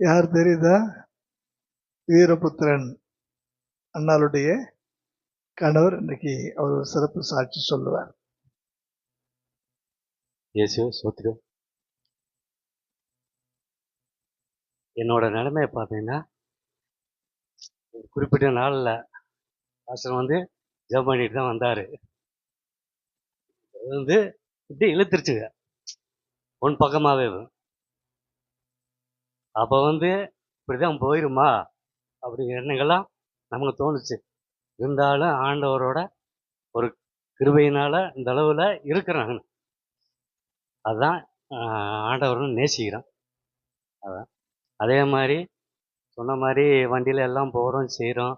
யார் தெரியுதா? வீரபுத்திரன் அண்ணாளுடைய கணவர். இன்னைக்கு அவர் ஒரு சிறப்பு சாட்சி சொல்லுவார். இயேசு சோத்திரம். என்னோட நிலைமையை பார்த்தீங்கன்னா ஒரு குறிப்பிட்ட நாளில் ஆசிரம் வந்து ஜெபம் பண்ணிட்டு தான் வந்தார். அது வந்து இப்படி இழுத்துருச்சுங்க. ஒன் பக்கமாகவே அப்போ வந்து இப்படிதான் போயிருமா? அப்படிங்கிற எண்ணங்கள்லாம் நமக்கு தோணுச்சு. இருந்தாலும் ஆண்டவரோட ஒரு கிருபையினால இந்த அளவில் இருக்கிறாங்க. அதுதான் ஆண்டவர்னு ஆண்டவரும் நேசிக்கிறேன் அதான். அதே மாதிரி சொன்ன மாதிரி வண்டியில் எல்லாம் போகிறோம் செய்கிறோம்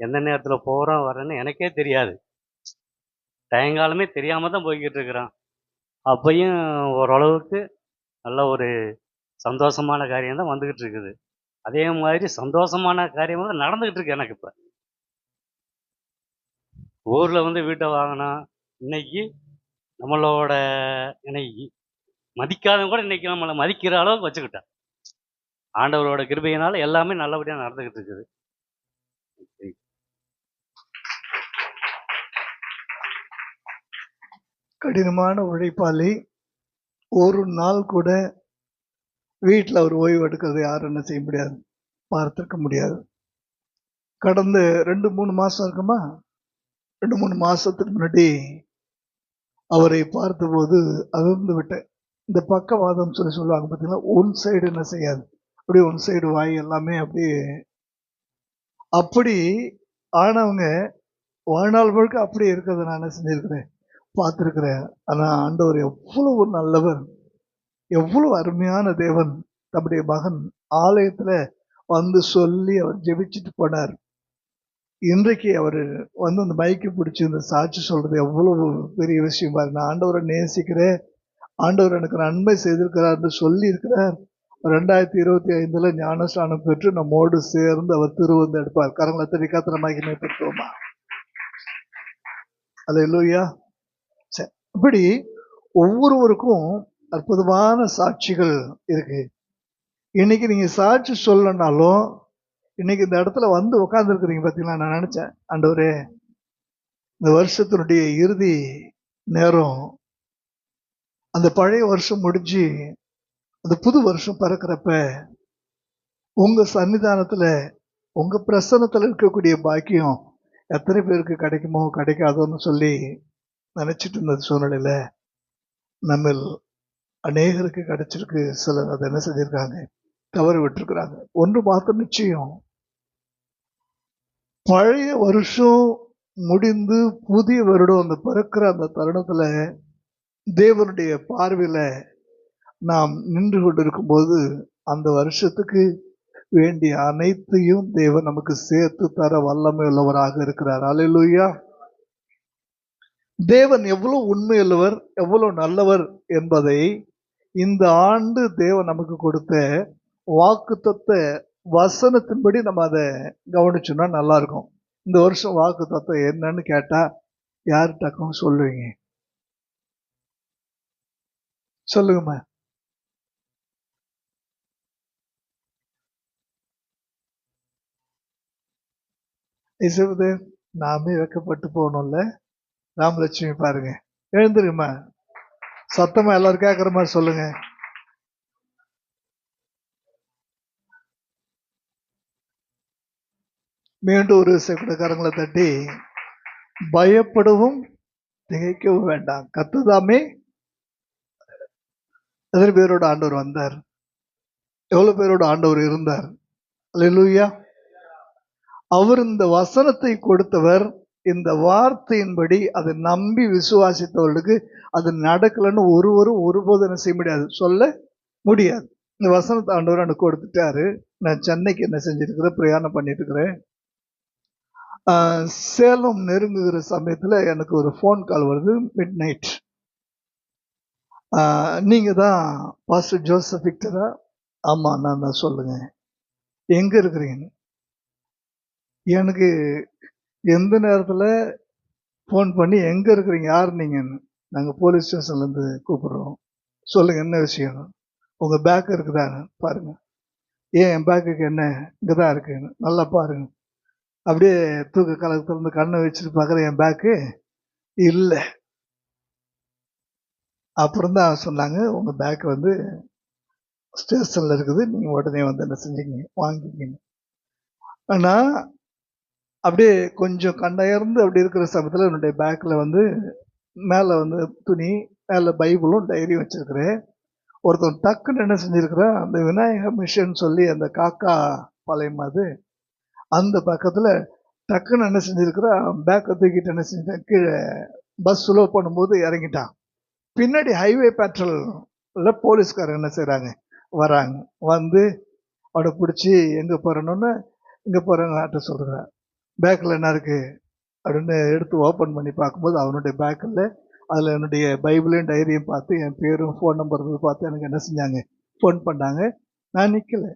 எந்த நேரத்தில் போகிறோம் வரேன்னு எனக்கே தெரியாது. சாயங்காலமே தெரியாமல் தான் போய்கிட்டு இருக்கிறோம். அப்பையும் ஓரளவுக்கு நல்ல ஒரு சந்தோஷமான காரியம் தான் வந்துக்கிட்டு இருக்குது. அதே மாதிரி சந்தோஷமான காரியம் வந்து நடந்துக்கிட்டு இருக்கு எனக்கு இப்போ. ஊரில் வந்து வீட்டை வாங்கினோம் இன்னைக்கு நம்மளோட இன்னைக்கு மதிக்காதவங்க கூட இன்னைக்கு நம்மளை மதிக்கிற அளவுக்கு வச்சுக்கிட்டேன் ஆண்டவரோட கிருபையினால எல்லாமே நல்லபடியாக நடந்துக்கிட்டு இருக்குது. கடினமான உழைப்பாளி. ஒரு நாள் கூட வீட்டில் அவர் ஓய்வு எடுக்கிறது யாரும் என்ன செய்ய முடியாது. பார்த்துருக்க முடியாது. கடந்த ரெண்டு மூணு மாதம் இருக்குமா? ரெண்டு மூணு மாதத்துக்கு முன்னாடி அவரை பார்த்தபோது அதிர்ந்து விட்டேன். இந்த பக்கவாதம் சொல்லி சொல்லுவாங்க பார்த்தீங்கன்னா ஒன் சைடு என்ன செய்யாது? அப்படியே ஒன் சைடு வாய் எல்லாமே அப்படியே அப்படி ஆனவங்க வாழ்நாள் முழுக்க அப்படி இருக்கிறத நான் என்ன செஞ்சுருக்கிறேன்? பார்த்துருக்குறேன். ஆனால் ஆண்டவர் எவ்வளவு நல்லவர். எவ்வளவு அருமையான தேவன் தம்முடைய மகன் ஆலயத்தில் வந்து சொல்லி அவர் ஜெபிச்சுட்டு போனார். இன்றைக்கு அவர் வந்து அந்த மைக்கு பிடிச்சி இந்த சாட்சி சொல்கிறது எவ்வளவு பெரிய விஷயம் பாருங்க. நான் ஆண்டவரை நேசிக்கிறேன் ஆண்டவர் எனக்கு நன்மை செய்திருக்கிறார்னு சொல்லி இருக்கிறார் ரெண்டாயிரத்தி இருபத்தி ஐந்தில் ஞானஸ்நானம் பெற்று நம்மோடு சேர்ந்து அவர் திருவந்து எடுப்பார். கரங்களை தடி மகிமை பெற்றோமா அது இல்லையா சரி இப்படி ஒவ்வொருவருக்கும் அற்புதமான சாட்சிகள் இருக்கு. இன்னைக்கு நீங்க சாட்சி சொல்லனாலும் இன்னைக்கு இந்த இடத்துல வந்து உட்காந்துருக்குறீங்க பார்த்தீங்களா நான் நினைச்சேன். ஆண்டவரே இந்த வருஷத்தினுடைய இறுதி நேரம் அந்த பழைய வருஷம் முடிஞ்சு அந்த புது வருஷம் பிறக்கிறப்ப உங்க சன்னிதானத்தில் உங்க பிரசன்னத்துல இருக்கக்கூடிய பாக்கியம் எத்தனை பேருக்கு கிடைக்குமோ கிடைக்காதோன்னு சொல்லி நினைச்சிட்டு இருந்த சூழ்நிலையில நம்ம அநேகருக்கு கிடைச்சிருக்கு. சிலர் அதை என்ன செஞ்சிருக்காங்க? தவறு விட்டுருக்குறாங்க. ஒன்று மாத்திரம் நிச்சயம். பழைய வருஷம் முடிந்து புதிய வருடம் அந்த பிறக்கிற அந்த தருணத்துல தேவனுடைய பார்வையில நாம் நின்று கொண்டிருக்கும் போது அந்த வருஷத்துக்கு வேண்டிய அனைத்தையும் தேவன் நமக்கு சேர்த்து தர வல்லமை உள்ளவராக இருக்கிறார். அல்லேலூயா தேவன் எவ்வளவு உண்மையுள்ளவர் எவ்வளவு நல்லவர் என்பதை இந்த ஆண்டு தேவன் நமக்கு கொடுத்த வாக்குத்தத்தை வசனத்தின்படி நம்ம அதை கவனிச்சோம்னா நல்லாயிருக்கும். இந்த வருஷம் வாக்கு தத்துவம் என்னன்னு கேட்டால் யார் சொல்லுவீங்க? சொல்லுங்கம்மா. இசைவது நாமே வெக்கப்பட்டு போகணும்ல ராமலட்சுமி பாருங்க. எழுந்துருங்கம்மா. சத்தமா எல்லாரும் கேட்குற மாதிரி சொல்லுங்க. மீண்டும் ஒரு செக்குடக்காரங்களை தட்டி பயப்படவும் திகைக்கவும் வேண்டாம். கத்துதாமே எத்தனை பேரோட ஆண்டவர் வந்தார்? எவ்வளவு பேரோட ஆண்டவர் இருந்தார்? அல்லேலூயா அவர் இந்த வசனத்தை கொடுத்தவர் இந்த வார்த்தையின்படி அதை நம்பி விசுவாசித்தவர்களுக்கு அது நடக்கலைன்னு ஒருவரும் ஒருபோதும் என்ன செய்ய முடியாது. சொல்ல முடியாது. இந்த வசனத்தை ஆண்டவர் எனக்கு கொடுத்துட்டாரு. நான் சென்னைக்கு என்ன செஞ்சிருக்கிறேன் பிரயாணம் பண்ணிட்டு இருக்கிறேன் சேலம் நெருங்குகிற சமயத்தில் எனக்கு ஒரு ஃபோன் கால் வருது மிட் நைட் நீங்கள் தான் பாஸ்டர் ஜோசப் விக்டரா ஆமாம் நான் தான் சொல்லுங்கள் எங்கே இருக்கிறீங்க? எனக்கு எந்த நேரத்தில் ஃபோன் பண்ணி எங்கே இருக்கிறீங்க யார் நீங்கன்னு நாங்கள் போலீஸ் ஸ்டேஷன்லேருந்து கூப்பிட்றோம். கூப்பிடுறோம் என்ன விஷயம்? உங்கள் பேக் இருக்குதாங்க பாருங்கள் ஏன் என் பேக்குக்கு என்ன இங்கே தான் இருக்குன்னு நல்லா பாருங்க. அப்படியே தூக்க கலக்கு திறந்து கண்ணை வச்சுட்டு பார்க்குற என் பேக்கு இல்லை. அப்புறம் தான் சொன்னாங்க உங்கள் பேக் வந்து ஸ்டேஷனில் இருக்குது நீங்கள் உடனே வந்து என்ன செஞ்சீங்க வாங்கிக்கிங்க. ஆனால் அப்படியே கொஞ்சம் கண்டயர்ந்து அப்படி இருக்கிற சமயத்தில் என்னுடைய பேக்கில் வந்து மேலே வந்து துணி மேலே பைபிளும் டைரியும் வச்சுருக்கிறேன். ஒருத்தன் டக்குன்னு என்ன செஞ்சுருக்கிறேன் அந்த விநாயகர் மிஷன் சொல்லி அந்த காக்கா பாளையம் அது அந்த பக்கத்தில் டக்குன்னு என்ன செஞ்சிருக்கிறான் பேக்கை தூக்கிட்டு என்ன செஞ்சிட்டான் கீழே பஸ் ஸ்லோ பண்ணும்போது இறங்கிட்டான். பின்னாடி ஹைவே பேட்ரோலில் போலீஸ்காரர் என்ன செய்கிறாங்க வராங்க. வந்து அவனை பிடிச்சி எங்கே போகிறணுன்னு இங்கே போகிறாங்கட்ட சொல்கிறான் பேக்கில் என்ன இருக்குது அப்படின்னு எடுத்து ஓப்பன் பண்ணி பார்க்கும்போது அவனுடைய பேக்கில் அதில் என்னுடைய பைபிளையும் டைரியும் பார்த்து என் பேரும் ஃபோன் நம்பர் பார்த்து எனக்கு என்ன செஞ்சாங்க? ஃபோன் பண்ணாங்க. நான் நிற்கலை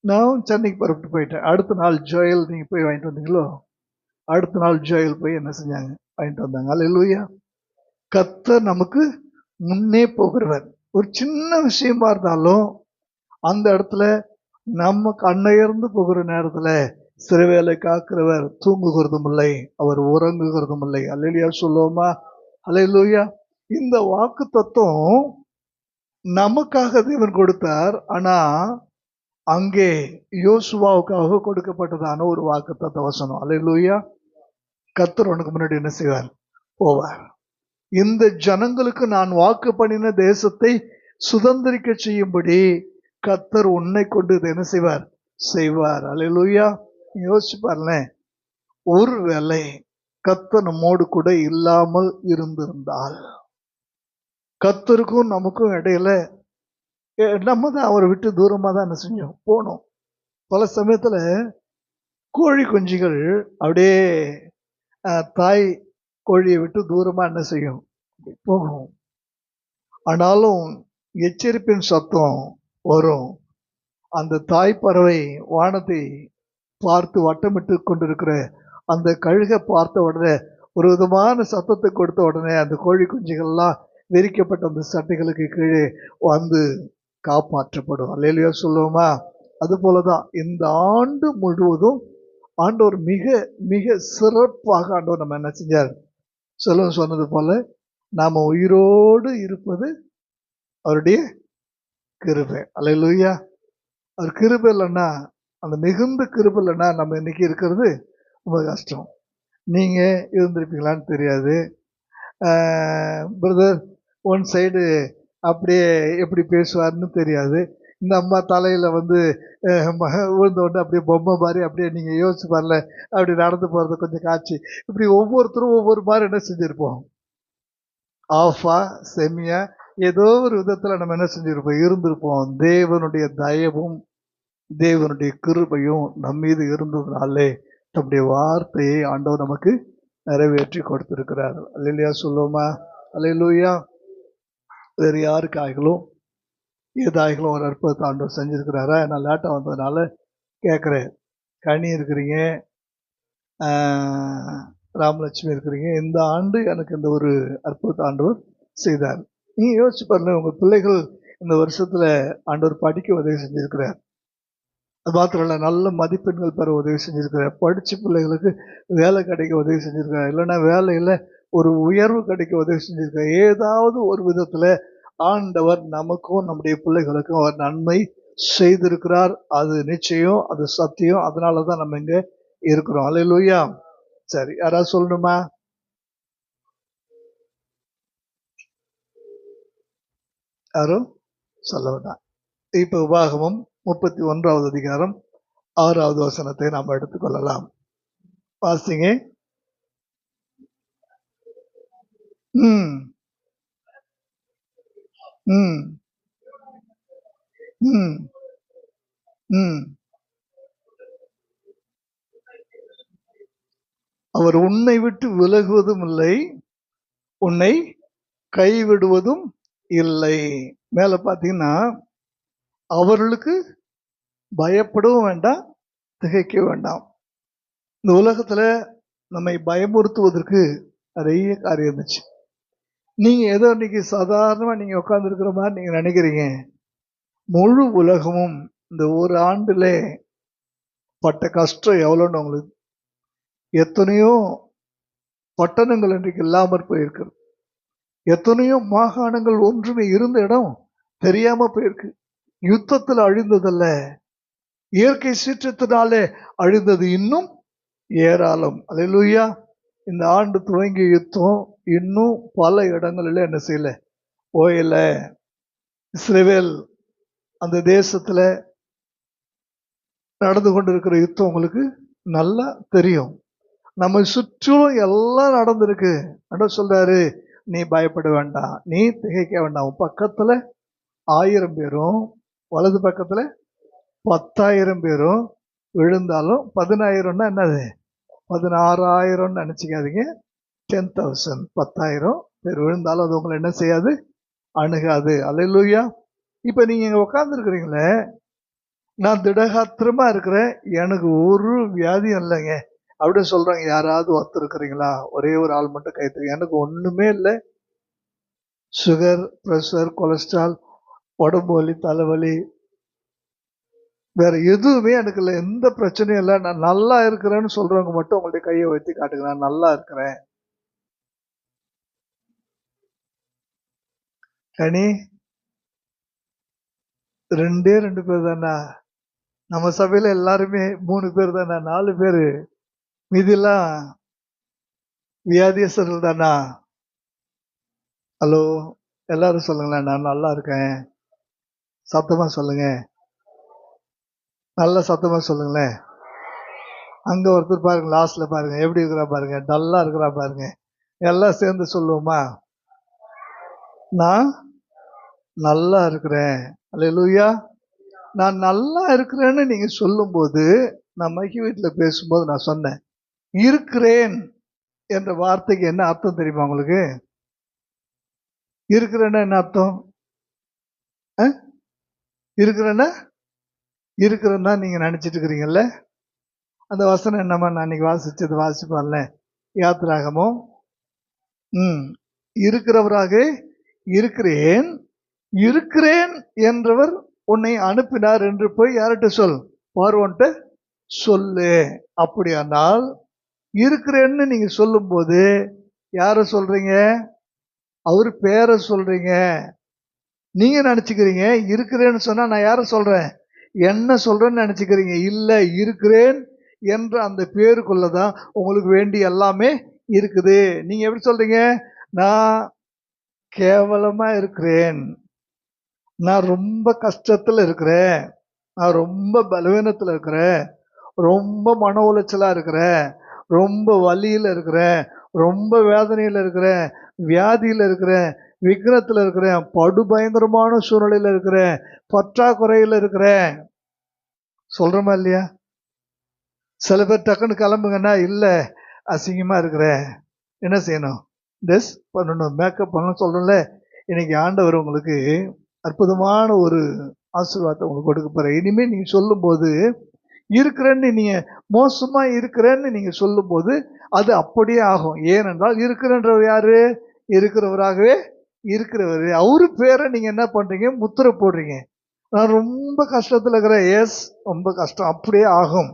நான் சென்னைக்கு புறப்பட்டு போயிட்டேன். அடுத்த நாள் ஜோயல் நீங்கள் போய் வாங்கிட்டு வந்தீங்களோ? அடுத்த நாள் ஜோயல் போய் என்ன செஞ்சாங்க? வாங்கிட்டு வந்தாங்க. அல்ல கத்த நமக்கு முன்னே போகிறவர். ஒரு சின்ன விஷயமா இருந்தாலும் அந்த இடத்துல நம்ம கண்ணையர்ந்து போகிற நேரத்தில் சிறுவேலை காக்கிறவர் தூங்குகிறதும் இல்லை அவர் உறங்குகிறதும் இல்லை அல்லையா சொல்லுவோமா? அல்லையா இந்த வாக்கு தத்துவம் நமக்காக தேவன் கொடுத்தார். ஆனா அங்கே யோசுவாவுக்காக கொடுக்கப்பட்டதான ஒரு வாக்கு தத்துவ வசனம். அல்லையா கத்தர் உனக்கு முன்னாடி என்ன செய்வார்? போவார். இந்த ஜனங்களுக்கு நான் வாக்கு பண்ணின தேசத்தை சுதந்திரிக்க செய்யும்படி கத்தர் உன்னை கொண்டு இதை என்ன செய்வார்? செய்வார். அலையிலூயா யோசிச்சு பாருங்களேன். ஒரு வேலை நம்மோடு கூட இல்லாமல் இருந்திருந்தால் கத்தருக்கும் நமக்கும் இடையில நம்ம தான் அவரை விட்டு தூரமாக தான் என்ன செஞ்சோம்? போனோம். பல சமயத்தில் கோழி குஞ்சுகள் அப்படியே தாய் கோழியை விட்டு தூரமாக என்ன செய்யும்? போகும். ஆனாலும் எச்சரிப்பின் சத்தம் வரும். அந்த தாய் பறவை வானத்தை பார்த்து வட்டமிட்டு கொண்டிருக்கிற அந்த கழுகை பார்த்த உடனே ஒரு விதமான சத்தத்தை கொடுத்த உடனே அந்த கோழி குஞ்சுகள்லாம் விரிக்கப்பட்ட அந்த சட்டைகளுக்கு கீழே வந்து காப்பாற்றப்படும். அல்லையிலையோ சொல்லுவோமா? அது போலதான் இந்த ஆண்டு முழுவதும் ஆண்டவர் மிக மிக சிறப்பாக ஆண்டவர் நம்ம என்ன செஞ்சார்? சொல்ல சொன்னது போல நாம் உயிரோடு இருப்பது அவருடைய கிருபை. அல்லையா அவர் கிருபை இல்லைன்னா அந்த மிகுந்த கிருபை நம்ம இன்றைக்கி இருக்கிறது ரொம்ப கஷ்டம். நீங்கள் இருந்திருப்பீங்களான்னு தெரியாது. பிரதர் ஒன் சைடு அப்படியே எப்படி பேசுவார்னு தெரியாது. இந்த அம்மா தலையில் வந்து விழுந்த உடனே அப்படியே பொம்மை மாதிரி அப்படியே நீங்கள் யோசிச்சு பாருல அப்படி நடந்து போகிறது கொஞ்சம் காட்சி. இப்படி ஒவ்வொருத்தரும் ஒவ்வொரு மாதிரி என்ன செஞ்சுருப்போம்? ஆஃபா செமியா ஏதோ ஒரு விதத்தில் நம்ம என்ன செஞ்சுருப்போம்? இருந்திருப்போம். தேவனுடைய தயவும் தேவனுடைய கிருபையும் நம்மீது இருந்ததுனாலே தம்முடைய வார்த்தையை ஆண்டவர் நமக்கு நிறைவேற்றி கொடுத்திருக்கிறார். அல்லையா சொல்லுவோமா? அல்லையா வேறு யாருக்காகலும் ஏதாகலும் ஒரு அற்புதத்தை ஆண்டவர் செஞ்சுருக்கிறாரா? நான் லேட்டாக வந்ததுனால கேட்குறேன். கனி இருக்கிறீங்க ராமலட்சுமி இருக்கிறீங்க. இந்த ஆண்டு எனக்கு இந்த ஒரு அற்புதத்தை ஆண்டவர் செய்தார். நீ யோசிச்சு பாருங்க உங்கள் பிள்ளைகள் இந்த வருஷத்தில் ஆண்டவர் படிக்க உதவி செஞ்சுருக்கிறார். அது மாத்திரம் நல்ல மதிப்பெண்கள் பெற உதவி செஞ்சிருக்கிறார். படிச்ச பிள்ளைகளுக்கு வேலை கிடைக்க உதவி செஞ்சிருக்கிறார். இல்லைன்னா வேலையில ஒரு உயர்வு கிடைக்க உதவி செஞ்சிருக்கிறார். ஏதாவது ஒரு விதத்துல ஆண்டவர் நமக்கும் நம்முடைய பிள்ளைகளுக்கும் அவர் நன்மை செய்திருக்கிறார். அது நிச்சயம் அது சத்தியம். அதனால தான் நம்ம இங்க இருக்கிறோம். அல்லையா சரி யாராவது சொல்லணுமா? யாரும்? சொல்ல வேண்டாம். இப்போ உபாகமும் முப்பத்தி ஒன்றாவது அதிகாரம் ஆறாவது வசனத்தை நாம் எடுத்துக்கொள்ளலாம் வாசிங்க. ம். ம். ம். ம். அவர் உன்னை விட்டு விலகுவதும் இல்லை உன்னை கைவிடுவதும் இல்லை. மேல பாத்தீங்கன்னா அவர்களுக்கு பயப்படவும் வேண்டாம் திகைக்க வேண்டாம். இந்த உலகத்தில் நம்மை பயமுறுத்துவதற்கு நிறைய காரியம் இருந்துச்சு. நீங்கள் ஏதோ இன்னைக்கு சாதாரணமாக நீங்கள் உட்காந்துருக்கிற மாதிரி நீங்கள் நினைக்கிறீங்க. முழு உலகமும் இந்த ஒரு ஆண்டில் பட்ட கஷ்டம் எவ்வளோன்னு உங்களுக்கு எத்தனையோ பட்டணங்கள் இன்றைக்கு இல்லாமல் போயிருக்கு எத்தனையோ மாகாணங்கள் ஒன்றுமே இருந்த இடம் தெரியாமல் போயிருக்கு. யுத்தத்தில் அழிந்ததல்ல. இயற்கை சீற்றத்தினாலே அழிந்தது இன்னும் ஏராளம். அலையிலூயா இந்த ஆண்டு துவங்கிய யுத்தம் இன்னும் பல இடங்களில் என்ன செய்யல? ஓயல இஸ்ரேவேல் அந்த தேசத்தில் நடந்து கொண்டிருக்கிற யுத்தம் உங்களுக்கு நல்லா தெரியும். நம்ம சுற்றும் எல்லாம் நடந்திருக்கு. என்ன சொல்றாரு நீ பயப்பட வேண்டாம். நீ திகைக்க வேண்டாம். பக்கத்தில் ஆயிரம் பேரும் வலது பக்கத்தில் பத்தாயிரம் பேரும் விழுந்தாலும் பதினாயிரம்னா என்னது? பதினாறாயிரம்னு நினச்சிக்காதீங்க. டென் தௌசண்ட் பத்தாயிரம் பேர் விழுந்தாலும் அது உங்களை என்ன செய்யாது? அணுகாது. அலையிலூயா இப்போ நீங்கள் இங்கே உட்காந்துருக்கிறீங்களே நான் திடகாத்திரமாக இருக்கிறேன். எனக்கு ஒரு வியாதியும் இல்லைங்க. அப்படின்னு சொல்கிறாங்க யாராவது ஒருத்தர் இருக்கிறீங்களா? ஒரே ஒரு ஆள் மட்டும் கைத்து எனக்கு ஒன்றுமே இல்லை. சுகர் ப்ரெஷர் கொலஸ்ட்ரால் உடம்பு வலி தலைவலி வேற எதுவுமே எனக்கு இல்லை. எந்த பிரச்சனையும் இல்லை. நான் நல்லா இருக்கிறேன்னு சொல்றவங்க மட்டும் உங்களுடைய கையை வைத்து காட்டுங்க. நான் நல்லா இருக்கிறேன். கனி ரெண்டே ரெண்டு பேர் தானா? நம்ம சபையில எல்லாருமே மூணு பேர் தானா? நாலு பேர். மீதிலாம் வியாதியஸ்தர்கள் தானா? ஹலோ எல்லாரும் சொல்லுங்களேன். நான் நல்லா இருக்கேன். சத்தமாக சொல்லுங்கள் நல்ல சத்தமாக சொல்லுங்களேன். அங்கே ஒருத்தர் பாருங்கள் லாஸ்ட்டில் பாருங்கள் எப்படி இருக்கிறா பாருங்கள் டல்லாக இருக்கிறா பாருங்கள் எல்லாம் சேர்ந்து சொல்லுவோமா? நான் நல்லா இருக்கிறேன். அல்லேலூயா நான் நல்லா இருக்கிறேன்னு நீங்கள் சொல்லும்போது நான் மைக்கி வீட்டில் பேசும்போது நான் சொன்னேன். இருக்கிறேன் என்ற வார்த்தைக்கு என்ன அர்த்தம் தெரியுமா உங்களுக்கு? இருக்கிறேன்னா என்ன அர்த்தம்? இருக்கிறேன்னா இருக்கிறேன்னா நீங்கள் நினச்சிட்டு இருக்கிறீங்கல்ல அந்த வசனம் என்னமா நான் இன்னைக்கு வாசித்தது வாசிப்பார்ல யாத்திராகமோ ம் இருக்கிறவராக இருக்கிறேன் இருக்கிறேன் என்றவர் உன்னை அனுப்பினார் என்று போய் யார்கிட்ட சொல்? பார்வோன்ட்ட சொல்லு. அப்படியானால் இருக்கிறேன்னு நீங்கள் சொல்லும்போது யாரை சொல்கிறீங்க அவர் பேரை சொல்கிறீங்க நீங்கள் நினச்சிக்கிறீங்க இருக்கிறேன்னு சொன்னால் நான் யாரை சொல்கிறேன் என்ன சொல்கிறேன்னு நினச்சிக்கிறீங்க? இல்லை இருக்கிறேன் என்ற அந்த பேருக்குள்ளே தான் உங்களுக்கு வேண்டி எல்லாமே இருக்குது. நீங்கள் எப்படி சொல்கிறீங்க நான் கேவலமாக இருக்கிறேன். நான் ரொம்ப கஷ்டத்தில் இருக்கிறேன். நான் ரொம்ப பலவீனத்தில் இருக்கிறேன். ரொம்ப மன உளைச்சலாக இருக்கிறேன். ரொம்ப வலியில் இருக்கிறேன். ரொம்ப வேதனையில் இருக்கிறேன். வியாதியில் இருக்கிறேன். விக்ரத்தில் இருக்கிறேன் படுபயங்கரமான சூழ்நிலையில் இருக்கிறேன் பற்றாக்குறையில் இருக்கிறேன். சொல்கிறோமா இல்லையா? சில பேர் டக்குன்னு கிளம்புங்கன்னா இல்லை அசிங்கமாக இருக்கிறேன். என்ன செய்யணும்? ட்ரெஸ் பண்ணணும் மேக்கப் பண்ணணும் சொல்கிறோம்ல இன்னைக்கு ஆண்டவர் உங்களுக்கு அற்புதமான ஒரு ஆசீர்வாதத்தை உங்களுக்கு கொடுக்க போகிறேன் இனிமேல் நீங்கள் சொல்லும்போது இருக்கிறேன்னு நீங்கள் மோசமாக இருக்கிறேன்னு நீங்கள் சொல்லும்போது அது அப்படியே ஆகும். ஏனென்றால் இருக்கிறன்றவர் யார்? இருக்கிறவராகவே இருக்கிறவர். அவரு பேரை நீங்கள் என்ன பண்ணுறீங்க முத்திரை போடுறீங்க. நான் ரொம்ப கஷ்டத்தில் இருக்கிறேன். எஸ் ரொம்ப கஷ்டம். அப்படியே ஆகும்.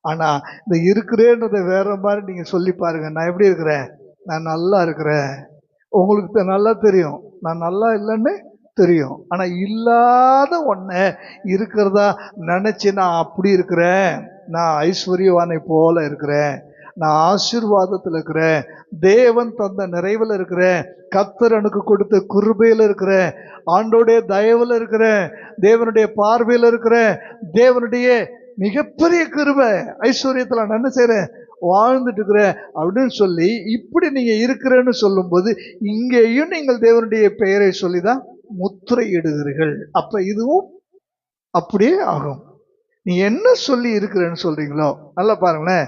ஆனால் இந்த இருக்கிறேன்றதை வேற மாதிரி நீங்கள் சொல்லி பாருங்கள் நான் எப்படி இருக்கிறேன்? நான் நல்லா இருக்கிறேன். உங்களுக்கு நல்லா தெரியும். நான் நல்லா இல்லைன்னு தெரியும். ஆனால் இல்லாத ஒன்று இருக்கிறதா நினச்சி நான் அப்படி இருக்கிறேன். நான் ஐஸ்வர்யவானை போல இருக்கிறேன். நான் ஆசீர்வாதத்தில் இருக்கிறேன். தேவன் தந்த நிறைவில் இருக்கிறேன். கத்தர் எனக்கு கொடுத்த குருபையில் இருக்கிறேன். ஆண்டோடைய தயவில் இருக்கிறேன். தேவனுடைய பார்வையில் இருக்கிறேன். தேவனுடைய மிகப்பெரிய கிருபை ஐஸ்வர்யத்தில் நான் என்ன செய்கிறேன் வாழ்ந்துட்டு இருக்கிறேன். அப்படின்னு சொல்லி இப்படி நீங்கள் இருக்கிறேன்னு சொல்லும்போது இங்கேயும் நீங்கள் தேவனுடைய பெயரை சொல்லி தான் முத்திரையிடுகிறீர்கள். அப்போ இதுவும் அப்படியே ஆகும். நீ என்ன சொல்லி இருக்கிறேன்னு சொல்கிறீங்களோ நல்லா பாருங்களேன்.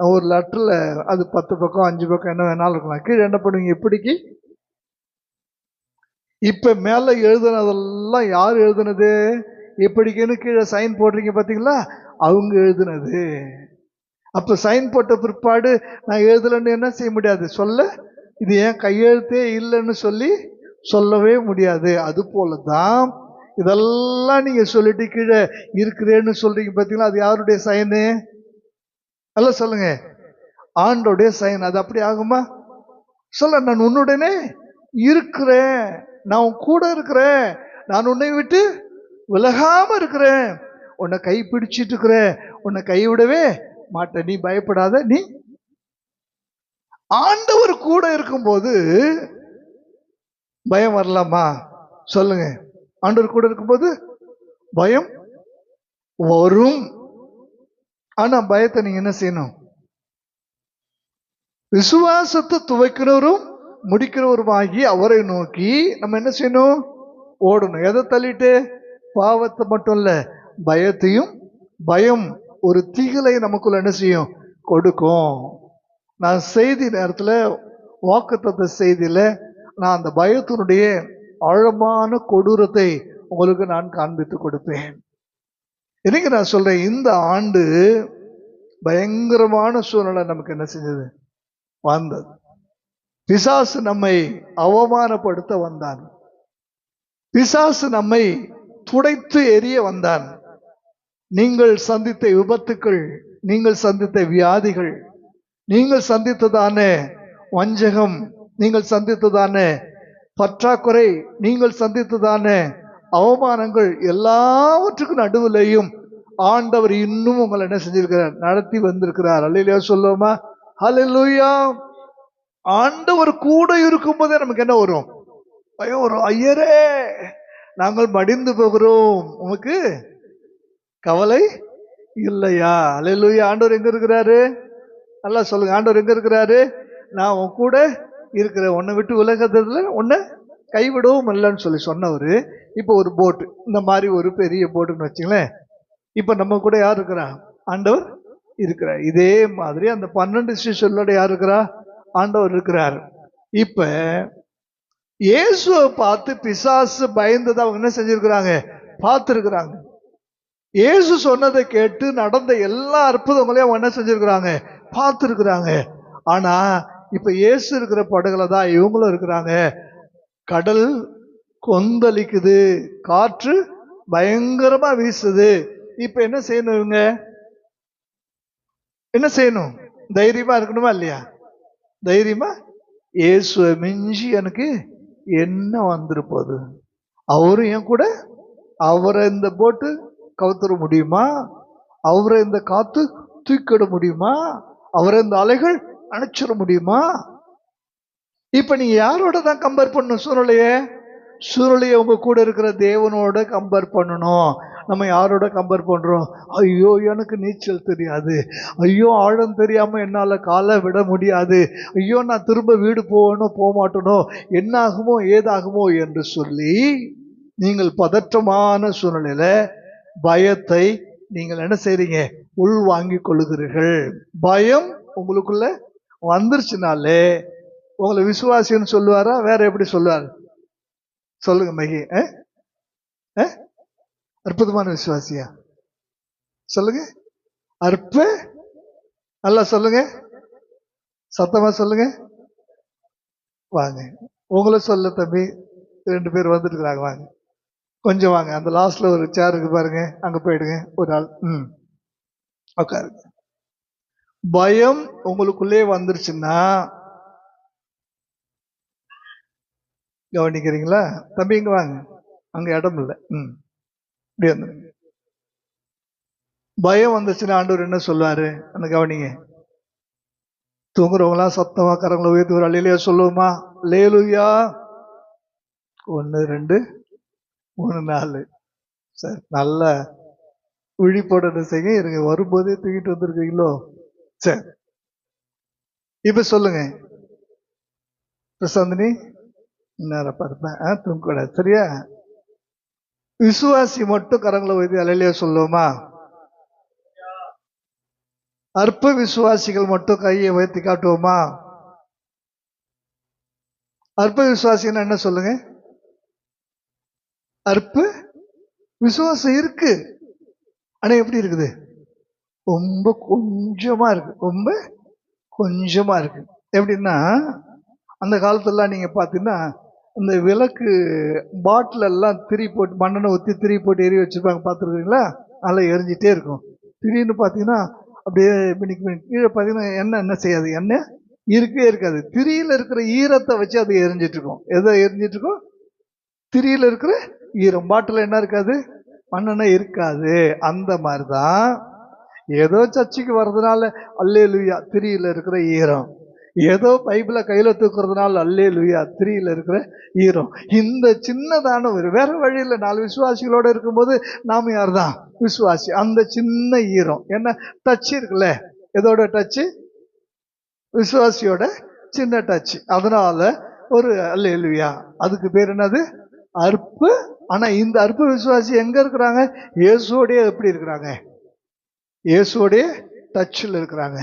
ஒரு லெட்டரில் அது பத்து பக்கம் அஞ்சு பக்கம் என்ன வேணாலும் இருக்கலாம். கீழே என்ன பண்ணுவீங்க இப்படிக்கு இப்போ மேலே எழுதுனதெல்லாம் யார் எழுதுனது? இப்படிக்குன்னு கீழே சைன் போடுறீங்க பார்த்தீங்களா அவங்க எழுதுனது. அப்போ சைன் போட்ட பிற்பாடு நான் எழுதலைன்னு என்ன செய்ய முடியாது? சொல்ல. இது ஏன் கையெழுத்தே இல்லைன்னு சொல்லி சொல்லவே முடியாது. அது போலதான் இதெல்லாம் நீங்கள் சொல்லிட்டு கீழே இருக்கிறேன்னு சொல்கிறீங்க பார்த்தீங்களா அது யாருடைய சைனு அல்ல சொல்லுங்க. ஆண்டோடைய சயன் அது அப்படி ஆகுமா? சொல்ல நான் உன்னுடனே இருக்கிறேன். நான் உன் கூட இருக்கிறேன். நான் உன்னை விட்டு விலகாம இருக்கிறேன். உன்னை கை பிடிச்சிட்டு இருக்கிறேன். உன்னை கைவிடவே மாட்டேன். நீ பயப்படாத. நீ ஆண்டவர் கூட இருக்கும்போது பயம் வரலாமா? சொல்லுங்க. ஆண்டவர் கூட இருக்கும்போது பயம் வரும். ஆனா பயத்தை நீங்கள் என்ன செய்யணும்? விசுவாசத்தை துவைக்கிறவரும் முடிக்கிறவருமாகி அவரை நோக்கி நம்ம என்ன செய்யணும்? ஓடணும். எதை தள்ளிட்டு? பாவத்தை மட்டும் இல்ல பயத்தையும் பயம் ஒரு திகிலை நமக்குள்ள என்ன செய்யும்? கொடுக்கும். நான் செய்தி நேரத்தில் வாக்குத்தத்த செய்தியில் நான் அந்த பயத்தினுடைய ஆழமான கொடூரத்தை உங்களுக்கு நான் காண்பித்து கொடுப்பேன். இன்னைக்கு நான் சொல்கிறேன் இந்த ஆண்டு பயங்கரமான சூழ்நிலை நமக்கு என்ன செஞ்சது? வந்தது. பிசாசு நம்மை அவமானப்படுத்த வந்தான். பிசாசு நம்மை துடைத்து எரிய வந்தான். நீங்கள் சந்தித்த விபத்துக்கள் நீங்கள் சந்தித்த வியாதிகள் நீங்கள் சந்தித்ததான வஞ்சகம் நீங்கள் சந்தித்ததான பற்றாக்குறை நீங்கள் சந்தித்ததான அவமானங்கள் எல்லாவற்றுக்கும் நடுவிலையும் ஆண்டவர் இன்னும் உங்களை என்ன செஞ்சிருக்கிறார் நடத்தி வந்திருக்கிறார். அல்லையா சொல்லுவோமா? ஹalleluya ஆண்டவர் கூட இருக்கும்போதே நமக்கு என்ன வரும்? ஐயோ வரும் ஐயரே. நாங்கள் மடிந்து போகிறோம். உமக்கு கவலை இல்லையா? அல்லேலூயா. ஆண்டவர் எங்க இருக்கிறாரு? நல்லா சொல்லுங்க. ஆண்டவர் எங்க இருக்கிறாரு? நான் உன் கூட இருக்கிறேன். உன்னை விட்டு உலகத்துல உன்னை கைவிடவும் இல்லைன்னு சொல்லி சொன்னவர் இப்போ ஒரு போட்டு இந்த மாதிரி ஒரு பெரிய போட்டுன்னு வச்சுங்களேன் இப்போ நம்ம கூட யார் இருக்கிறா? ஆண்டவர் இருக்கிறார். இதே மாதிரி அந்த பன்னெண்டு சிஷியர்களோட யார் இருக்கிறா? ஆண்டவர் இருக்கிறார். இப்போ இயேசுவை பார்த்து பிசாசு பயந்ததை அவங்க என்ன செஞ்சுருக்கிறாங்க? பார்த்துருக்குறாங்க. இயேசு சொன்னதை கேட்டு நடந்த எல்லா அற்புதங்களையும் அவங்க என்ன செஞ்சுருக்குறாங்க? பார்த்துருக்குறாங்க. ஆனால் இப்போ இயேசு இருக்கிற படகுல தான் இவங்களும் இருக்கிறாங்க. கடல் கொந்தளிக்குது காற்று பயங்கரமா வீசுது. இப்ப என்ன செய்யணும் இவங்க? என்ன செய்யணும்? தைரியமா இருக்கணுமா இல்லையா? தைரியமா? இயேசுவை மிஞ்சி எனக்கு என்ன வந்திருப்பது அவரும் என் கூட அவரை இந்த போட்டு கவுத்துற முடியுமா? அவரை இந்த காத்து தூக்கிட முடியுமா? அவரை இந்த அலைகள் அணைச்சிட முடியுமா? இப்போ நீங்கள் யாரோட தான் கம்பேர் பண்ணணும்? சூழ்நிலையே சூழ்நிலையை உங்கள் கூட இருக்கிற தேவனோட கம்பேர் பண்ணணும். நம்ம யாரோட கம்பேர் பண்ணுறோம் ஐயோ எனக்கு நீச்சல் தெரியாது. ஐயோ ஆழம் தெரியாமல் என்னால் காலை விட முடியாது. ஐயோ நான் திரும்ப வீடு போகணும் போக மாட்டேனோ என்னாகுமோ ஏதாகுமோ என்று சொல்லி நீங்கள் பதற்றமான சூழ்நிலையில் பயத்தை நீங்கள் என்ன செய்கிறீங்க உள் வாங்கி கொள்ளுகிறீர்கள். பயம் உங்களுக்குள்ள வந்துருச்சுனாலே உங்களை விசுவாசின்னு சொல்லுவாரா? வேற எப்படி சொல்லுவார்? சொல்லுங்க மகி. அற்புதமான விசுவாசியா? சொல்லுங்க. அற்ப? நல்லா சொல்லுங்க. சத்தமா சொல்லுங்க. வாங்க. உங்களை சொல்ல தம்பி. ரெண்டு பேர் வந்துருக்குறாங்க வாங்க. கொஞ்சம் வாங்க. அந்த லாஸ்ட்ல ஒரு சேர் இருக்கு பாருங்க. அங்க போயிடுங்க. ஒரு ஆள். ம். உட்காருங்க. பயம் உங்களுக்குள்ளே வந்துருச்சுன்னா கவனிக்கிறீங்களா? தம்பி இங்க வாங்க. அங்க இடம் இல்லை. ம். இப்படி வந்து. பயம் வந்துச்சுன்னா ஆண்டவர் என்ன சொல்லுவார்? அந்த கவனிங்க. தூங்குறவங்களாம் சத்தமா கரங்களை உயர்த்து ஒரு அலையிலையா சொல்லுவோமா? லேலுயா ஒன்று ரெண்டு மூணு நாலு. சரி நல்ல விழிப்போட செய்ய இருங்க. வரும்போதே தூக்கிட்டு வந்திருக்கீங்களோ சரி. இப்போ சொல்லுங்க. பிரசாந்தினி நேரம் பார்ப்பேன். தூங்கக்கூடாது சரியா? விசுவாசி மட்டும் கரங்களை வைத்து அலையிலையா சொல்லுவோமா? அற்ப விசுவாசிகள் மட்டும் கையை வைத்து காட்டுவோமா? அற்ப விசுவாசின்னா என்ன சொல்லுங்க? அற்ப விசுவாசம் இருக்கு. ஆனா எப்படி இருக்குது? ரொம்ப கொஞ்சமா இருக்கு. ரொம்ப கொஞ்சமா இருக்கு. எப்படின்னா அந்த காலத்துலலாம் நீங்க பாத்தீங்கன்னா இந்த விளக்கு பாட்டில் எல்லாம் திரி போட்டு மண்ணெண்ணை ஊற்றி திரி போட்டு எரி வச்சுருப்பாங்க பார்த்துருக்கீங்களா அதில் எரிஞ்சிட்டே இருக்கும். திடீர்னு பார்த்தீங்கன்னா அப்படியே மினிக்கு மினிக்கு கீழே பார்த்தீங்கன்னா எண்ணெய் என்ன செய்யாது. எண்ணெய் இருக்கவே இருக்காது. திரியில் இருக்கிற ஈரத்தை வச்சு அது எரிஞ்சிட்ருக்கும் எதை எரிஞ்சிட்ருக்கும் திரியில் இருக்கிற ஈரம். பாட்டில் என்ன இருக்காது? மண்ணெண்ணெய் இருக்காது. அந்த மாதிரி தான் ஏதோ சர்ச்சைக்கு வர்றதுனால அல்லேலுயா திரியில் இருக்கிற ஈரம். ஏதோ பைபிளை கையில் தூக்குறதுனால அல்லே லுயா திரியில் இருக்கிற ஈரம் இந்த சின்னதான ஒரு வேற வழியில் நாலு விசுவாசிகளோடு இருக்கும்போது நாம் யார் தான் விசுவாசி. அந்த சின்ன ஈரம் என்ன? டச் இருக்குல்ல? எதோட டச்சு விசுவாசியோட சின்ன டச் அதனால ஒரு அல்லேலுயா. அதுக்கு பேர் என்னது? அற்பு. ஆனால் இந்த அற்பு விசுவாசி எங்கே இருக்கிறாங்க? இயேசுவோடைய எப்படி இருக்கிறாங்க? இயேசுவோடைய டச்சில் இருக்கிறாங்க.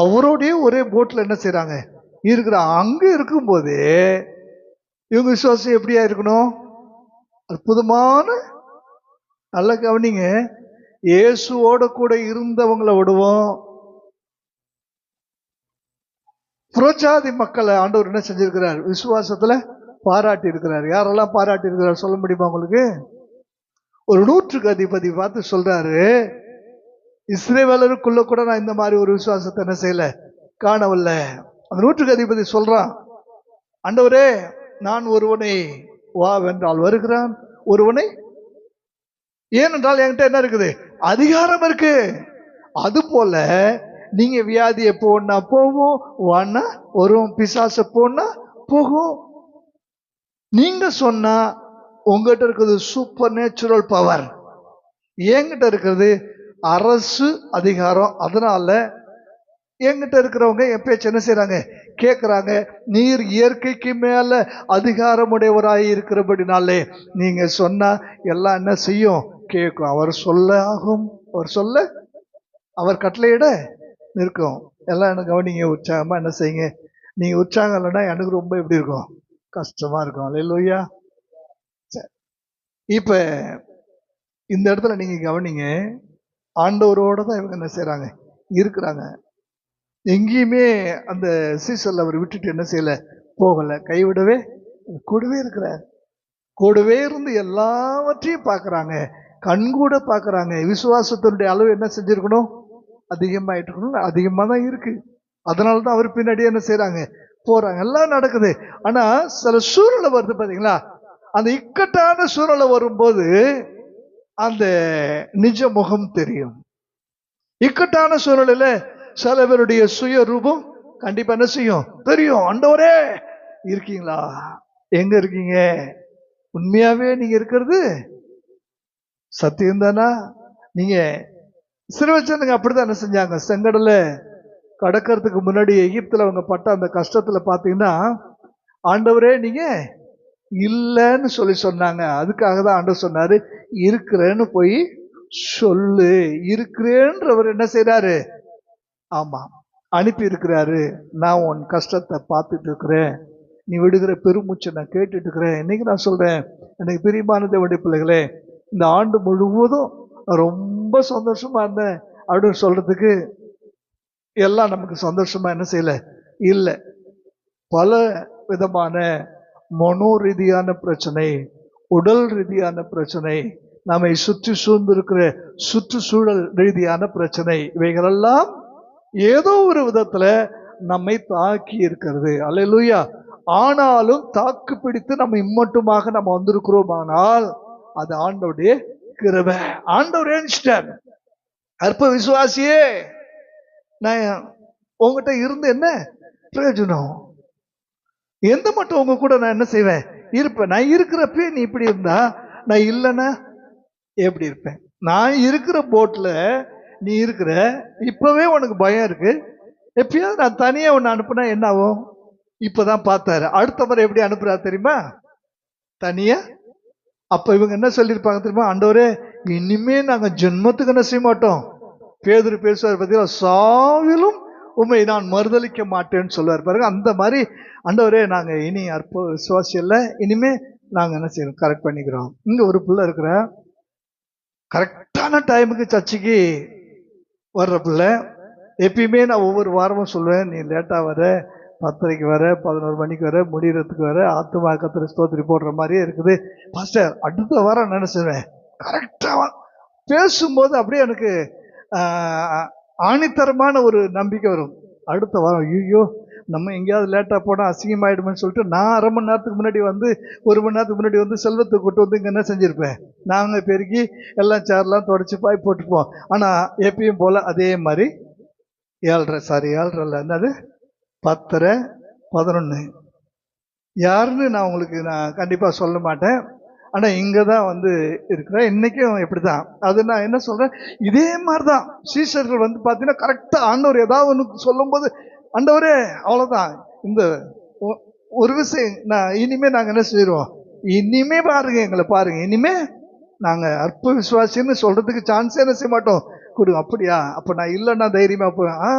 அவரோடைய ஒரே போட்டில் என்ன செய்கிறாங்க இருக்கிற அங்கே இருக்கும்போது இவங்க விசுவாசம் எப்படியா இருக்கணும்? அற்புதமான நல்ல கவனிங்க. இயேசுவோட கூட இருந்தவங்கள விடுவோம். புறஜாதி மக்களை ஆண்டவர் என்ன செஞ்சிருக்கிறார்? விசுவாசத்துல பாராட்டி இருக்கிறார் யாரெல்லாம் பாராட்டி இருக்கிறார் சொல்ல முடியுமா உங்களுக்கு? ஒரு நூற்றுக்கு அதிபதி பார்த்து சொல்றாரு இஸ்ரேவேலருக்குள்ள கூட நான் இந்த மாதிரி ஒரு விசுவாசத்தை என்ன செய்யல? காணவில்ல. அந்த நூற்றுக்கு அதிபதி சொல்றான் அண்டவரே நான் ஒருவனை வா வென்றால் வருகிறான். ஒருவனை? ஏனென்றால் என்கிட்ட என்ன இருக்குது? அதிகாரம் இருக்கு. அது போல நீங்க வியாதியை எப்போன்னா போகும் வானா வரும் பிசாச போனா போகும். நீங்க சொன்னா உங்ககிட்ட இருக்கிறது சூப்பர் நேச்சுரல் பவர் என்கிட்ட இருக்கிறது அரசு அதிகாரம். அதனால என்கிட்ட இருக்கிறவங்க என் பேச்சு என்ன செய்கிறாங்க கேட்குறாங்க நீர் இயற்கைக்கு மேலே அதிகாரமுடையவராக இருக்கிறபடினாலே நீங்கள் சொன்னால் எல்லாம் என்ன செய்யும்? கேட்கும் அவர் சொல்ல ஆகும். அவர் சொல்ல அவர் கட்டளையிட நிற்கும். எல்லாம் எனக்கு கவனிங்க? உற்சாகமாக என்ன செய்யுங்க? நீங்கள் உற்சாகம் இல்லைன்னா எனக்கு ரொம்ப எப்படி இருக்கும்? கஷ்டமாக இருக்கும். அல்லையா சரி. இப்போ இந்த இடத்துல நீங்கள் கவனிங்க. ஆண்டவரோட தான் இவங்க என்ன செய்கிறாங்க இருக்கிறாங்க. எங்கேயுமே அந்த சீசனில் அவர் விட்டுட்டு என்ன செய்யலை? போகலை. கைவிடவே கூடவே இருக்கிறார். கூடவே இருந்து எல்லாவற்றையும் பார்க்கறாங்க. கண்கூட பார்க்குறாங்க. விசுவாசத்தினுடைய அளவு என்ன செஞ்சுருக்கணும்? அதிகமாகிட்டு இருக்கணும். அதிகமாக தான் இருக்குது அதனால தான் அவர் பின்னாடி என்ன செய்கிறாங்க போகிறாங்க எல்லாம் நடக்குது. ஆனால் சில சூழ்நிலை வருது பார்த்தீங்களா அந்த இக்கட்டான சூழ்நிலை வரும்போது அந்த நிஜ முகம் தெரியும். இக்கட்டான சூழ்நிலையில சில பேருடைய சுய ரூபம் கண்டிப்பா என்ன செய்யும்? தெரியும். ஆண்டவரே இருக்கீங்களா? எங்க இருக்கீங்க? உண்மையாவே நீங்க இருக்கிறது சத்தியம் தானா? நீங்க சிறுவச்சனுங்க அப்படிதான் என்ன செஞ்சாங்க? செங்கடல கடக்கிறதுக்கு முன்னாடி எகிப்துல அவங்க பட்ட அந்த கஷ்டத்துல பாத்தீங்கன்னா ஆண்டவரே நீங்க இல்லைன்னு சொல்லி சொன்னாங்க. அதுக்காக தான் ஆண்டவர் சொன்னார் இருக்கிறேன்னு போய் சொல்லு. இருக்கிறேன்றவர் என்ன செய்கிறாரு ஆமாம் அனுப்பி இருக்கிறாரு. நான் உன் கஷ்டத்தை பார்த்துட்டு இருக்கிறேன். நீ விடுகிற பெருமூச்சை நான் கேட்டுட்டு இருக்கிறேன். இன்னைக்கு நான் சொல்கிறேன் எனக்கு பிரியமான தேவனுடைய பிள்ளைகளே இந்த ஆண்டு முழுவதும் ரொம்ப சந்தோஷமாக இருந்தேன். அப்படின்னு சொல்கிறதுக்கு எல்லாம் நமக்கு சந்தோஷமாக என்ன செய்யலை? இல்லை. பல விதமான மனோ ரீதியான பிரச்சனை உடல் ரீதியான பிரச்சனை நம்மை சுற்றி சூழ்ந்திருக்கிற சுற்றுச்சூழல் ரீதியான பிரச்சனை இவைகளெல்லாம் ஏதோ ஒரு விதத்துல நம்மை தாக்கி இருக்கிறது. அல்லையா ஆனாலும் தாக்கு பிடித்து நம்ம இம்மட்டுமாக நம்ம வந்திருக்கிறோமானால் அது ஆண்டோடைய கிருபை. ஆண்டவர் ஏஞ்சிட்டார். அற்ப விசுவாசியே நான் உங்ககிட்ட இருந்து என்ன பிரயோஜனம்? எந்த மட்டும் உங்க கூட நான் என்ன செய்வேன்? இருப்பேன். நான் இருக்கிறப்பே நீ இப்படி இருந்தா நான் இல்லைன்னா எப்படி இருப்பேன்? நான் இருக்கிற போட்டில் நீ இருக்கிற இப்போவே உனக்கு பயம் இருக்கு. எப்பயாவது நான் தனியாக ஒன்று அனுப்புனா என்ன ஆகும்? இப்பதான் பார்த்தாரு. அடுத்த முறை எப்படி அனுப்புறா தெரியுமா? தனியா? அப்போ இவங்க என்ன சொல்லியிருப்பாங்க தெரியுமா? ஆண்டவரே இனிமே நாங்கள் ஜென்மத்துக்கு என்ன செய்ய மாட்டோம்? பேதுரு பேசுவார் பார்த்தீங்களா சாவிலும் உண்மை நான் மறுதளிக்க மாட்டேன்னு சொல்லுவார். பாருங்க அந்த மாதிரி அந்தவரே நாங்கள் இனி அற்ப விசுவாசி இல்ல. இனிமே நாங்கள் என்ன செய்யணும்? கரெக்ட் பண்ணிக்கிறோம். இங்க ஒரு பிள்ளை இருக்கிற கரெக்டான டைமுக்கு சர்ச்சைக்கு வர்ற பிள்ளை எப்பயுமே நான் ஒவ்வொரு வாரமும் சொல்லுவேன் நீ லேட்டாக வர பத்தரைக்கு வர பதினோரு மணிக்கு வர முடிகிறதுக்கு வர ஆத்துமா கத்திர ஸ்தோத்திரி போடுற மாதிரியே இருக்குது. பாஸ்டர் அடுத்த வாரம் நினைச்சிருவேன் கரெக்டாக பேசும்போது அப்படியே எனக்கு ஆணித்தரமான ஒரு நம்பிக்கை வரும். அடுத்த வாரம் ஐயோ நம்ம எங்கேயாவது லேட்டாக போனால் அசிங்கமாயிடுமேன்னு சொல்லிட்டு நான் அரை மணி நேரத்துக்கு முன்னாடி வந்து ஒரு மணி நேரத்துக்கு முன்னாடி வந்து செல்வத்தை கூட்டு வந்து இங்கே என்ன செஞ்சுருப்பேன்? நாங்கள் பெருக்கி எல்லாம் சேர்லாம் தொடச்சி பாய் போட்டுப்போம் ஆனால் எப்பயும் போல் அதே மாதிரி ஏழ்ரை சாரி ஏழ்ரை இல்லை. என்னது? பத்தரை பதினொன்று யாருன்னு நான் உங்களுக்கு நான் கண்டிப்பாக சொல்ல மாட்டேன். ஆனால் இங்கே தான் வந்து இருக்கிறேன் இன்றைக்கும் இப்படி தான் அது நான் என்ன சொல்கிறேன் இதே மாதிரி தான் சீசர்கள் வந்து பார்த்தீங்கன்னா கரெக்டாக ஆண்டவர் ஏதாவது ஒன்று சொல்லும்போது ஆண்டவரே அவ்வளோதான் இந்த ஒ- ஒரு விஷயம் நான் இனிமேல் நாங்கள் என்ன செய்வோம்? இனிமே பாருங்கள் எங்களை பாருங்கள் இனிமே நாங்கள் அற்ப விசுவாசின்னு சொல்கிறதுக்கு சான்ஸே என்ன செய்ய மாட்டோம். கொடு அப்படியா? அப்போ நான் இல்லைன்னா தைரியமாக போவேன். ஆ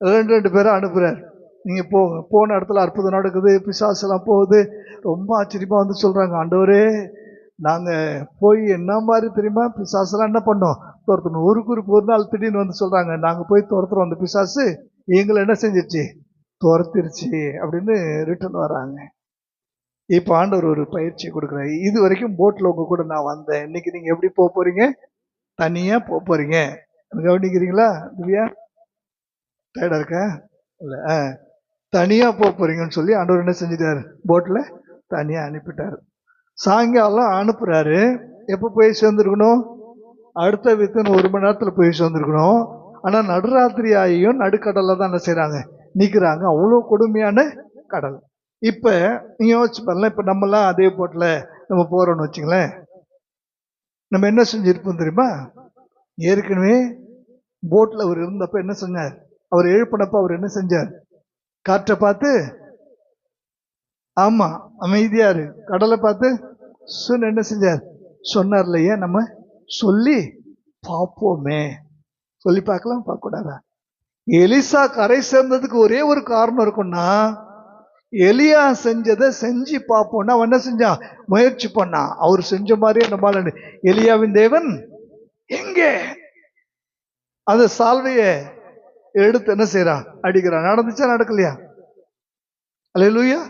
ரெண்டு ரெண்டு பேரும் அனுப்புகிறேன் நீங்கள் போ போன இடத்துல அற்புதம் நடக்குது பிசாசெல்லாம் போகுது. ரொம்ப ஆச்சரியமாக வந்து சொல்கிறாங்க ஆண்டவரே நாங்கள் போய் என்ன மாதிரி தெரியுமா? பிசாசெல்லாம் என்ன பண்ணோம்? துரத்தணும் ஒரு குறிப்பு ஒரு நாள் திடீர்னு வந்து சொல்கிறாங்க நாங்கள் போய் துரத்துறோம் அந்த பிசாசு. எங்களை என்ன செஞ்சிருச்சு துரத்திருச்சு அப்படின்னு ரிட்டர்ன் வராங்க இப்போ ஆண்டவர் ஒரு பயிற்சி கொடுக்குறாரு. இது வரைக்கும் போட்டில் உங்கள் கூட நான் வந்தேன். இன்னைக்கு நீங்கள் எப்படி போக போகிறீங்க தனியாக போக போகிறீங்க கவனிக்கிறீங்களா திவ்யா? டயர்டாக இருக்கா? இல்லை ஆ. தனியாக போக போகிறீங்கன்னு சொல்லி ஆண்டவர் என்ன செஞ்சிட்டார்? போட்டில் தனியாக அனுப்பிட்டார். சாயங்காலம் அனுப்புகிறாரு எப்போ போய் சேர்ந்துருக்கணும்? அடுத்த வித்தின் ஒரு மணி நேரத்தில் போய் சேர்ந்துருக்கணும். ஆனால் நடுராத்திரி ஆகியும் நடுக்கடலில் தான் என்ன செய்கிறாங்க நிற்கிறாங்க அவ்வளோ கொடுமையான கடல். இப்போ நீங்கள் யோசிச்சு பாருங்களேன். இப்போ நம்மலாம் அதே போட்டில் நம்ம போகிறோன்னு வச்சுங்களேன். நம்ம என்ன செஞ்சுருப்போம் தெரியுமா? ஏற்கனவே போட்டில் அவர் இருந்தப்போ என்ன செஞ்சார்? அவர் எழுப்பினப்போ அவர் என்ன செஞ்சார்? காற்றை பார்த்து ஆமா அமைதியாக இரு கடலை பார்த்து சொன்ன என்ன செஞ்சார்? சொன்னார் இல்லையா நம்ம சொல்லி பார்ப்போமே. சொல்லி பார்க்கலாம் பார்க்க கூடாதா எலிசா கரை சேர்ந்ததுக்கு ஒரே ஒரு காரணம் இருக்கும்னா எலியா செஞ்சதை செஞ்சு பார்ப்போம்னா அவன் என்ன செஞ்சான்? முயற்சி பண்ணான். அவர் செஞ்ச மாதிரியே நம்மளால எலியாவின் தேவன் எங்கே? அந்த சால்வையை எடுத்து என்ன செய்யறா அடிக்கிறா. நடந்துச்சா நடக்கலையா? அலையலூயா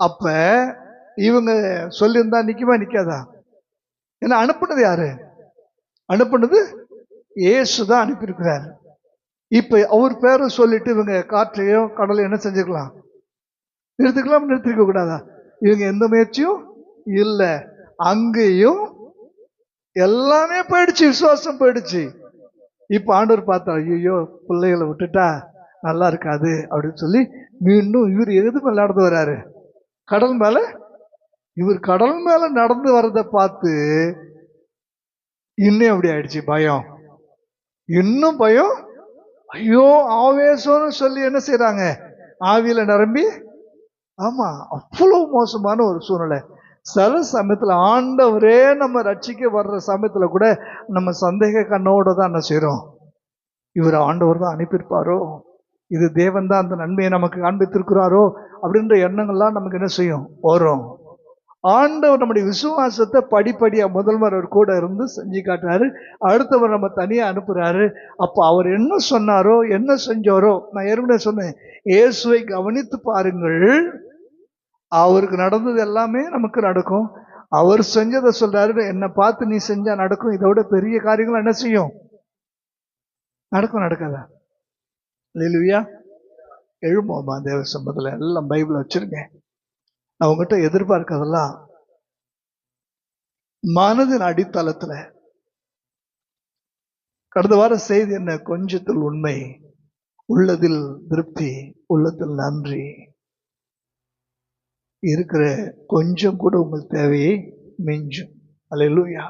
அப்ப இவங்க சொல்லியிருந்தா நிற்குமா நிற்காதா ஏன்னா அனுப்புனது யாரு? அனுப்புனது ஏசு தான் அனுப்பியிருக்கிறார். இப்போ அவர் பேரை சொல்லிட்டு இவங்க காற்றையும் கடலையும் என்ன செஞ்சுக்கலாம்? நிறுத்திக்கலாம் நிறுத்திக்க கூடாதா? இவங்க எந்த முயற்சியும் இல்லை. அங்கேயும் எல்லாமே போயிடுச்சு விசுவாசம் போயிடுச்சு. இப்போ ஆண்டவர் பார்த்தா ஐயோ பிள்ளைகளை விட்டுட்டா நல்லா இருக்காது அப்படின்னு சொல்லி மீண்டும் இவர் எது மேலே நடந்து வர்றாரு கடல் மேலே? இவர் கடல் மேலே நடந்து வர்றதை பார்த்து இன்னும் அப்படி ஆயிடுச்சு? பயம். இன்னும் பயம்? ஐயோ ஆவேசம்னு சொல்லி என்ன செய்கிறாங்க ஆவியில் நிரம்பி? ஆமாம் அவ்வளோ மோசமான ஒரு சூழ்நிலை. சில சமயத்தில் ஆண்டவரே நம்ம ரட்சிக்க வர்ற சமயத்தில் கூட நம்ம சந்தேக கண்ணோடு தான் என்ன செய்கிறோம் இவர் ஆண்டவர் தான் அனுப்பியிருப்பாரோ? இது தேவன் தான் அந்த நன்மையை நமக்கு காண்பித்திருக்கிறாரோ? அப்படின்ற எண்ணங்கள்லாம் நமக்கு என்ன செய்யும்? வரும். ஆண்டவர் நம்முடைய விசுவாசத்தை படிப்படியாக முதல்வர் அவர் கூட இருந்து செஞ்சு காட்டுறாரு. அடுத்தவர் நம்ம தனியாக அனுப்புகிறாரு அப்போ அவர் என்ன சொன்னாரோ என்ன செஞ்சாரோ? நான் ஏற்கனவே சொன்னேன். இயேசுவை கவனித்து பாருங்கள். அவருக்கு நடந்தது எல்லாமே நமக்கு நடக்கும். அவர் செஞ்சதை சொல்றாரு என்னை பார்த்து நீ செஞ்சா நடக்கும். இதை விட பெரிய காரியங்கள் என்ன செய்யும்? நடக்கும் நடக்காதா. லேலுவியா எழுமோமா தேவ சம்பத்தில் எல்லாம் பைபிள் வச்சிருக்கேன். நான் உங்ககிட்ட எதிர்பார்க்கறதெல்லாம் மனதின் அடித்தளத்துல. கடந்த வார செய்தி என்ன? கொஞ்சத்தில் உண்மை உள்ளதில் திருப்தி உள்ளத்தில் நன்றி. இருக்கிற கொஞ்சம் கூட உங்களுக்கு தேவையை மிஞ்சும். அல்லேலூயா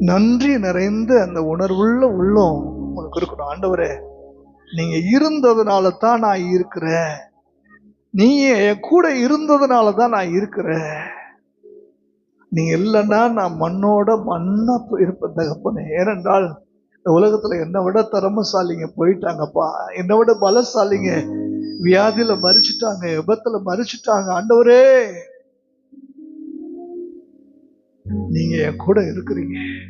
நன்றி நிறைந்த அந்த உணர்வுள்ள உள்ளம் உங்களுக்கு இருக்கணும். ஆண்டவரே நீங்க இருந்ததுனால தான் நான் இருக்கிறேன். நீங்க என் கூட இருந்ததுனால தான் நான் இருக்கிறேன். நீங்க இல்லைன்னா நான் மண்ணோட மண்ணா இருப்பேன் தகப்பனே. ஏனென்றால் இந்த உலகத்துல என்னை விட திறமசாலிங்க போயிட்டாங்கப்பா. என்னை விட பலசாலிங்க. வியாதியில மறிச்சிட்டாங்க விபத்துல மறிச்சிட்டாங்க ஆண்டவரே. நீங்க என் கூட இருக்கிறீங்க.